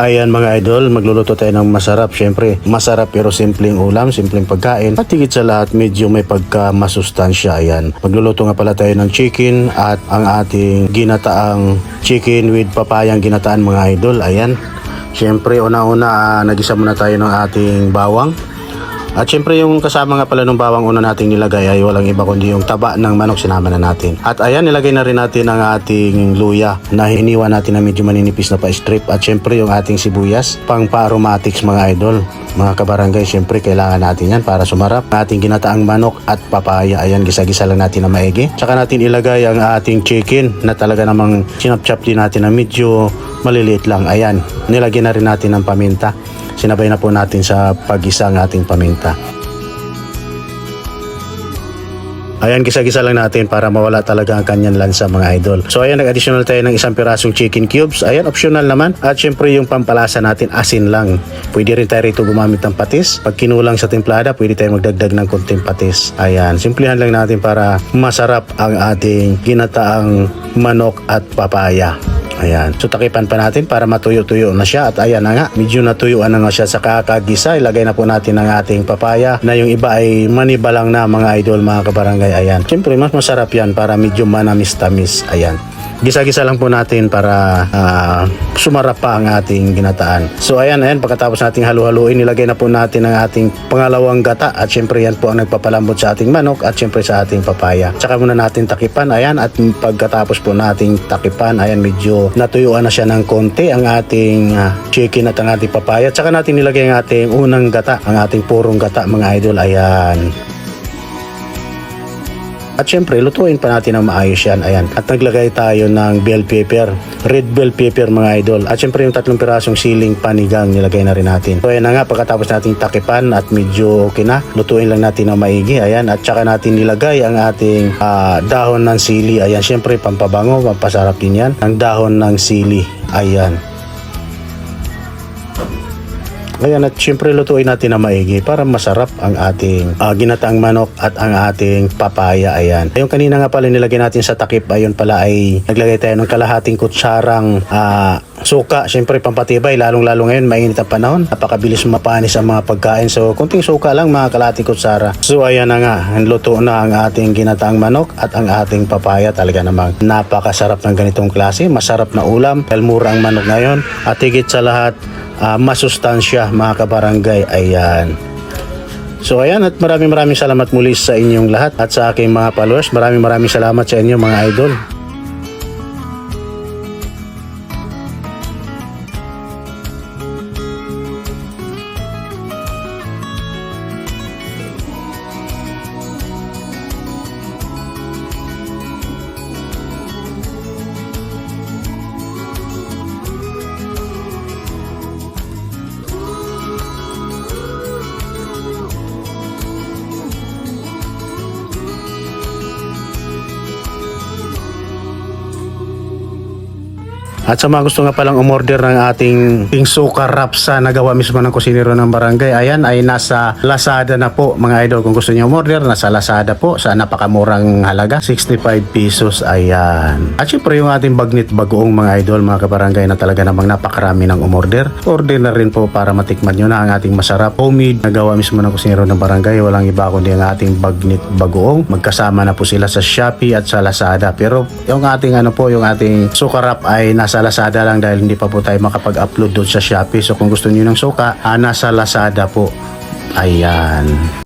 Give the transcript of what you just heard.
Ayan mga idol, magluluto tayo ng masarap. Siyempre, masarap pero simpleng ulam, simpleng pagkain. At higit sa lahat, medyo may pagka-masustansya. Ayan. Magluluto nga pala tayo ng chicken at ang ating ginataang chicken with papayang ginataan mga idol. Ayan. Siyempre, una-una, ah, nagisa muna tayo ng ating bawang. At syempre yung kasama nga pala ng bawang una nating nilagay ay walang iba kundi yung taba ng manok sinama na natin. At ayan nilagay na rin natin ang ating luya na hiniwa natin na medyo maninipis na pa-strip. At syempre yung ating sibuyas pang pa-aromatics mga idol. Mga kabarangay syempre kailangan natin yan para sumarap. Ang ating ginataang manok at papaya. Ayan gisa-gisa lang natin na maigi. Tsaka natin ilagay ang ating chicken na talaga namang sinap-chop din natin na medyo maliliit lang. Ayan nilagyan na rin natin ng paminta sinabay na po natin sa pag-isa ang ating paminta. Ayan, gisa-gisa lang natin para mawala talaga ang kanyang lansa mga idol. So ayan, nag-additional tayo ng isang pirasong chicken cubes. Ayan, optional naman. At syempre yung pampalasa natin, asin lang. Pwede rin tayo rito gumamit ng patis. Pag kinulang sa templada, pwede tayo magdagdag ng konting patis. Ayan, simplihan lang natin para masarap ang ating ginataang manok at papaya. Ayan. So takipan pa natin para matuyo-tuyo na siya. At ayan na nga, medyo natuyuan na nga siya sa kakagisa. Ilagay na po natin ang ating papaya na yung iba ay manibalang na mga idol, mga kabarangay. Ayan. Siyempre, mas masarap yan para medyo manamis-tamis. Ayan. Gisa-gisa lang po natin para ah, sumarap pa ang ating ginataan. So ayan, ayan, pagkatapos nating halu-haluin, nilagay na po natin ang ating pangalawang gata at syempre yan po ang nagpapalambot sa ating manok at syempre sa ating papaya. Tsaka muna natin takipan, ayan, at pagkatapos po nating takipan, ayan, medyo natuyuan na siya ng konti ang ating ah, chicken at ang ating papaya. Tsaka natin nilagay ang ating unang gata, ang ating purong gata mga idol, ayan. At syempre, lutuin pa natin ng maayos yan. Ayan. At naglagay tayo ng bell pepper. Red bell pepper mga idol. At syempre yung tatlong pirasong siling panigang nilagay na rin natin. So ayan na nga, pagkatapos nating takipan at medyo okay na, lutuin lang natin ng maigi. Ayan. At saka natin nilagay ang ating ah, dahon ng sili. Ayan. Syempre, pampabango, pampasarap din yan. Ang dahon ng sili. Ayan. Ayan at syempre lutuin natin na maigi para masarap ang ating ah, ginataang manok at ang ating papaya. Ayan. Yung kanina nga pala nilagay natin sa takip, ayun pala ay naglagay tayo ng kalahating kutsarang ah, suka. Syempre pampatibay, lalong-lalo ngayon mainit ang panahon. Napakabilis mapanis ang mga pagkain. So kunting suka lang mga kalahating kutsara. So ayan na nga, luto na ang ating ginataang manok at ang ating papaya. Talaga namang napakasarap ng ganitong klase. Masarap na ulam. Dahil mura ang manok ngayon. At higit sa lahat, ah, masustansya mga kabarangay. Ayan. So ayan at maraming maraming salamat muli sa inyong lahat at sa aking mga followers. Maraming maraming salamat sa inyo mga idol. At sa mga gusto nga palang umorder ng ating ting suka rapsa na gawa mismo ng kusinero ng barangay, ayan ay nasa Lazada na po mga idol. Kung gusto niyo umorder, nasa Lazada po sa napakamurang halaga, 65 pesos. Ayan. At syempre yung ating bagnit bagoong mga idol, mga kabarangay na talaga namang napakarami ng umorder. Order na rin po para matikman nyo na ang ating masarap homemade na gawa mismo ng kusinero ng barangay. Walang iba kundi ang ating bagnit bagoong. Magkasama na po sila sa Shopee at sa Lazada. Pero yung ating ano po, yung ating suka wrap ay nasa Lazada lang dahil hindi pa po tayo makapag-upload doon sa Shopee. So kung gusto niyo ng suka, ah, nasa Lazada po. Ayan.